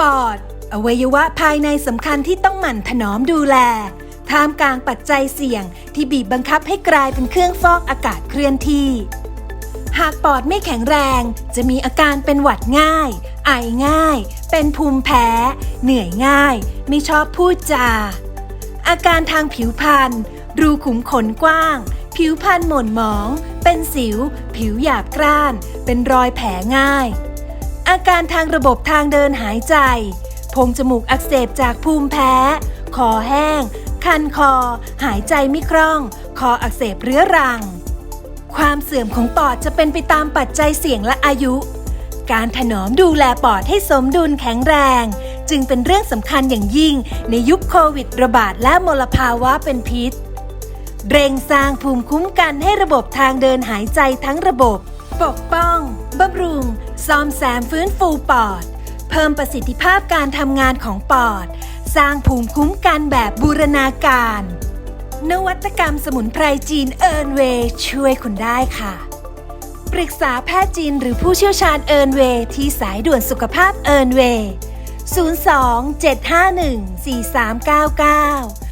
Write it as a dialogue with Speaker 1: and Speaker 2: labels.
Speaker 1: ปอด อวัยวะภายในสำคัญที่ต้องหมั่นถนอมดูแล ท่ามกลางปัจจัยเสี่ยงที่บีบบังคับให้กลายเป็นเครื่องฟอกอากาศเคลื่อนที่ หากปอดไม่แข็งแรง จะมีอาการเป็นหวัดง่าย ไอง่าย เป็นภูมิแพ้ เหนื่อยง่าย ไม่ชอบพูดจา อาการทางผิวพรรณรูขุมขนกว้าง ผิวพรรณหม่นหมอง เป็นสิว ผิวหยาบกร้าน เป็นรอยแผลง่าย อาการทางระบบทางเดินหายใจพงจมูกอักเสบจากภูมิแพ้ คอแห้ง คันคอ หายใจไม่คล่อง คออักเสบเรื้อรัง ความเสื่อมของปอดจะเป็นไปตามปัจจัยเสี่ยงและอายุ การถนอมดูแลปอดให้สมดุลแข็งแรง จึงเป็นเรื่องสำคัญอย่างยิ่งในยุคโควิดระบาดและมลภาวะเป็นพิษ เร่งสร้างภูมิคุ้มกันให้ระบบทางเดินหายใจทั้งระบบ ปกป้อง ซ่อมแซมฟื้นฟูปอด เพิ่มประสิทธิภาพการทำงานของปอด สร้างภูมิคุ้มกันแบบบูรณาการ นวัตกรรมสมุนไพรจีนเอิร์นเวย์ช่วยคุณได้ค่ะ ปรึกษาแพทย์จีนหรือผู้เชี่ยวชาญเอิร์นเวย์ที่สายด่วนสุขภาพเอิร์นเวย์ 02 751 4399